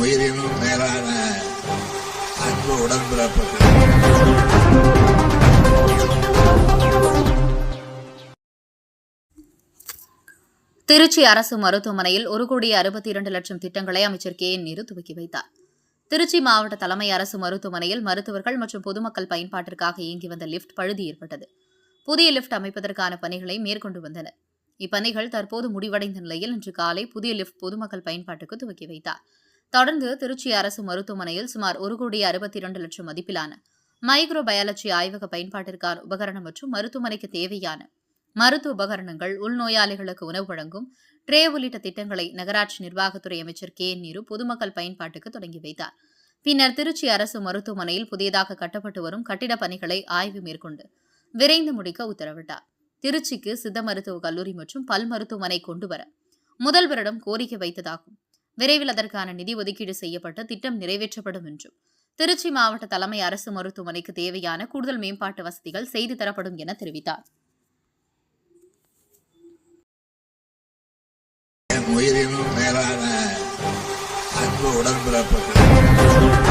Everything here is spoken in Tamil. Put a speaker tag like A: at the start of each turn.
A: உயிரினும் மேலான அன்பு உடன்பிறப்புகள்.
B: திருச்சி அரசு மருத்துவமனையில் ஒரு கோடி அறுபத்தி இரண்டு லட்சம் திட்டங்களை அமைச்சர் கே என் நேரு துவக்கி வைத்தார். திருச்சி மாவட்ட தலைமை அரசு மருத்துவமனையில் மருத்துவர்கள் மற்றும் பொதுமக்கள் பயன்பாட்டிற்காக இயங்கி வந்த லிப்ட் பழுது ஏற்பட்டது. புதிய லிப்ட் அமைப்பதற்கான பணிகளை மேற்கொண்டு வந்தனர் இப்பணிகள் தற்போது முடிவடைந்த நிலையில் இன்று காலை புதிய லிப்ட் பொதுமக்கள் பயன்பாட்டுக்கு துவக்கி வைத்தார். தொடர்ந்து திருச்சி அரசு மருத்துவமனையில் சுமார் ஒரு கோடி அறுபத்தி இரண்டு லட்சம் மதிப்பிலான மைக்ரோ பயாலஜி ஆய்வக பயன்பாட்டிற்கான உபகரணம் மற்றும் மருத்துவமனைக்கு தேவையான மருத்துவ உபகரணங்கள் உள்நோயாளிகளுக்கு உணவு வழங்கும் ட்ரே உள்ளிட்ட திட்டங்களை நகராட்சி நிர்வாகத்துறை அமைச்சர் கே. என். நேரு பொதுமக்கள் பயன்பாட்டுக்கு தொடங்கி வைத்தார். பின்னர் திருச்சி அரசு மருத்துவமனையில் புதியதாக கட்டப்பட்டு வரும் கட்டிடப் பணிகளை ஆய்வு மேற்கொண்டு விரைந்து முடிக்க உத்தரவிட்டார். திருச்சிக்கு சித்த மருத்துவக் கல்லூரி மற்றும் பல் மருத்துவமனை கொண்டு வர முதல்வரிடம் கோரிக்கை வைத்ததாகும். விரைவில் அதற்கான நிதி ஒதுக்கீடு செய்யப்பட்டு திட்டம் நிறைவேற்றப்படும் என்றும். திருச்சி மாவட்ட தலைமை அரசு மருத்துவமனைக்கு தேவையான கூடுதல் மேம்பாட்டு வசதிகள் செய்து தரப்படும் என தெரிவித்தார்.
A: உயிரினும் மேலான அன்பு உடன்பிறப்புகள்.